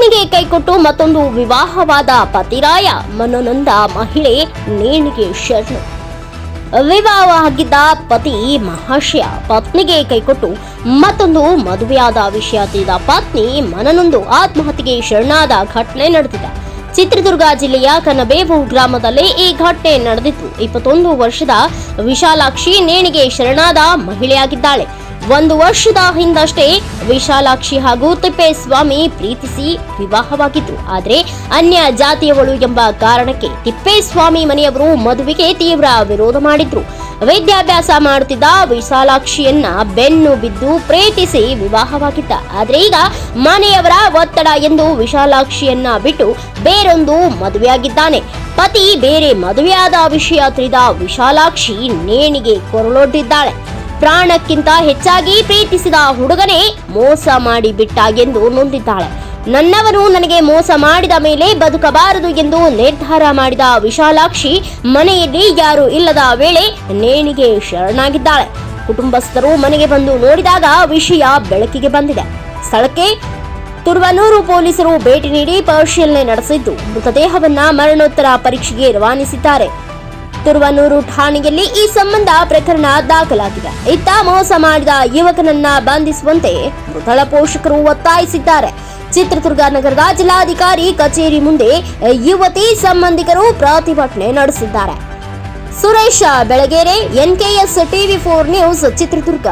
ಪತ್ನಿಗೆ ಕೈಕೊಟ್ಟು ಮತ್ತೊಂದು ವಿವಾಹವಾದ ಪತಿರಾಯ ಮನನೊಂದ ಮಹಿಳೆ ನೇಣಿಗೆ ಶರಣು. ವಿವಾಹವಾಗಿದ್ದ ಪತಿ ಮಹಾಶಯ ಪತ್ನಿಗೆ ಕೈಕೊಟ್ಟು ಮತ್ತೊಂದು ಮದುವೆಯಾದ ವಿಷಯ ತಿಳಿದ ಪತ್ನಿ ಮನನೊಂದು ಆತ್ಮಹತ್ಯೆಗೆ ಶರಣಾದ ಘಟನೆ ನಡೆದಿದೆ. ಚಿತ್ರದುರ್ಗ ಜಿಲ್ಲೆಯ ಕನಬೇವು ಗ್ರಾಮದಲ್ಲಿ ಈ ಘಟನೆ ನಡೆದಿತ್ತು. ಇಪ್ಪತ್ತೊಂದು ವರ್ಷದ ವಿಶಾಲಾಕ್ಷಿ ನೇಣಿಗೆ ಶರಣಾದ ಮಹಿಳೆಯಾಗಿದ್ದಾಳೆ. ಒಂದು ವರ್ಷದ ಹಿಂದಷ್ಟೇ ವಿಶಾಲಾಕ್ಷಿ ಹಾಗೂ ತಿಪ್ಪೇಸ್ವಾಮಿ ಪ್ರೀತಿಸಿ ವಿವಾಹವಾಗಿದ್ರು. ಆದರೆ ಅನ್ಯ ಜಾತಿಯವಳು ಎಂಬ ಕಾರಣಕ್ಕೆ ತಿಪ್ಪೇಸ್ವಾಮಿ ಮನೆಯವರು ಮದುವೆಗೆ ತೀವ್ರ ವಿರೋಧ ಮಾಡಿದ್ರು. ವಿದ್ಯಾಭ್ಯಾಸ ಮಾಡುತ್ತಿದ್ದ ವಿಶಾಲಾಕ್ಷಿಯನ್ನ ಬೆನ್ನು ಬಿದ್ದು ಪ್ರೀತಿಸಿ ವಿವಾಹವಾಗಿದ್ದ. ಆದ್ರೆ ಈಗ ಮನೆಯವರ ಒತ್ತಡ ಎಂದು ವಿಶಾಲಾಕ್ಷಿಯನ್ನ ಬಿಟ್ಟು ಬೇರೊಂದು ಮದುವೆಯಾಗಿದ್ದಾನೆ. ಪತಿ ಬೇರೆ ಮದುವೆಯಾದ ವಿಷಯ ತಿಳಿದ ವಿಶಾಲಾಕ್ಷಿ ನೇಣಿಗೆ ಕೊರಳೊಡ್ಡಿದ್ದಾಳೆ. ಪ್ರಾಣಕ್ಕಿಂತ ಹೆಚ್ಚಾಗಿ ಪ್ರೀತಿಸಿದ ಹುಡುಗನೇ ಮೋಸ ಮಾಡಿ ಬಿಟ್ಟ ಎಂದು ನೊಂದಿದ್ದಾಳೆ. ನನ್ನವನು ನನಗೆ ಮೋಸ ಮಾಡಿದ ಮೇಲೆ ಬದುಕಬಾರದು ಎಂದು ನಿರ್ಧಾರ ಮಾಡಿದ ವಿಶಾಲಾಕ್ಷಿ ಮನೆಯಲ್ಲಿ ಯಾರು ಇಲ್ಲದ ವೇಳೆ ನೇಣಿಗೆ ಶರಣಾಗಿದ್ದಾಳೆ. ಕುಟುಂಬಸ್ಥರು ಮನೆಗೆ ಬಂದು ನೋಡಿದಾಗ ವಿಷಯ ಬೆಳಕಿಗೆ ಬಂದಿದೆ. ಸ್ಥಳಕ್ಕೆ ತುರುವನೂರು ಪೊಲೀಸರು ಭೇಟಿ ನೀಡಿ ಪರಿಶೀಲನೆ ನಡೆಸಿದ್ದು. ಮೃತದೇಹವನ್ನ ಮರಣೋತ್ತರ ಪರೀಕ್ಷೆಗೆ ರವಾನಿಸಿದ್ದಾರೆ. ತುರುವನೂರು ಠಾಣೆಯಲ್ಲಿ ಈ ಸಂಬಂಧ ಪ್ರಕರಣ ದಾಖಲಾಗಿದೆ. ಇತ್ತ ಮೋಸ ಮಾಡಿದ ಯುವಕನನ್ನ ಬಂಧಿಸುವಂತೆ ಮೃತಳ ಪೋಷಕರು ಒತ್ತಾಯಿಸಿದ್ದಾರೆ. ಚಿತ್ರದುರ್ಗ ನಗರದ ಜಿಲ್ಲಾಧಿಕಾರಿ ಕಚೇರಿ ಮುಂದೆ ಯುವತಿ ಸಂಬಂಧಿಕರು ಪ್ರತಿಭಟನೆ ನಡೆಸಿದ್ದಾರೆ. Suresh Belagere, NKS TV four news, Chitradurga.